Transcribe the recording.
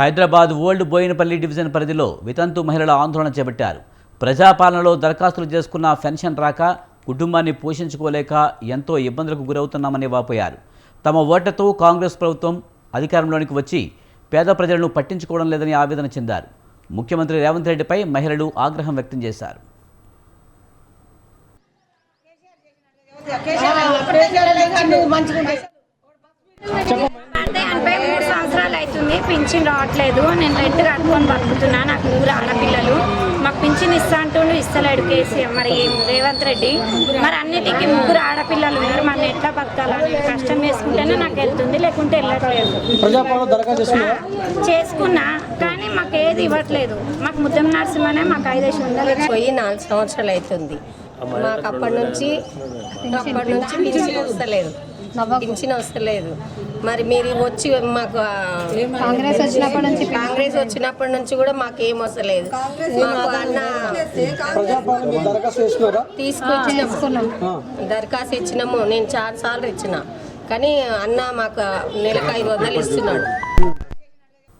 Hyderabad old Boinapalli division పరిధిలో వితంతు మహిళల ఆందోళన చేపట్టారు ప్రజాపాలనలో దరఖాస్తులు చేసుకున్న పెన్షన్ రాక కుటుంబాన్ని పోషించుకోలేక ఎంతో ఇబ్బందులకు గురవుతున్నామని వాపోయారు తమ ఓట్లతో కాంగ్రెస్ ప్రభుత్వం అధికారంలోనికి వచ్చి పేద ప్రజలను పట్టించుకోవడం లేదని ఆవేదన చెందారు ముఖ్యమంత్రి రేవంత్ రెడ్డిపై మహిళలు ఆగ్రహం వ్యక్తం చేశారు అంటే ఎనభై మూడు సంవత్సరాలు అవుతుంది పింఛన్ రావట్లేదు. నేను రెంట్ కట్టుకొని బతుకుతున్నా. నాకు ఊరు ఆడపిల్లలు. మాకు పింఛన్ ఇస్తా అంటుండు ఇస్తలేడు కేసీఆర్. మరి రేవంత్ రెడ్డి. మరి అన్నిటికీ ముగ్గురు ఆడపిల్లలు ఉన్నారు. మరి ఎట్లా బతకాలని? కష్టం చేసుకుంటేనే నాకు వెళ్తుంది లేకుంటే వెళ్ళట్లేదు. చేసుకున్నా కానీ మాకు ఏది ఇవ్వట్లేదు. మాకు ముద్దం నరసింహనే మాకు ఐదేసి వందలు ఇచ్చి- పోయి నాలుగు సంవత్సరాలు అవుతుంది. మాకు అప్పటి నుంచి అప్పటి నుంచి పింఛన్ వస్తలేదు పింఛన్ వస్తలేదు మరి మీరు వచ్చి మాకు కాంగ్రెస్ వచ్చినప్పటి నుంచి కాంగ్రెస్ వచ్చినప్పటి నుంచి కూడా మాకు ఏం వస్తలేదు మాకు అన్న తీసుకొచ్చినాము దరఖాస్తు ఇచ్చినాము. నేను చాలా సార్లు ఇచ్చిన. కానీ అన్న మాకు నెలకు ఐదు వందలు ఇస్తున్నాడు.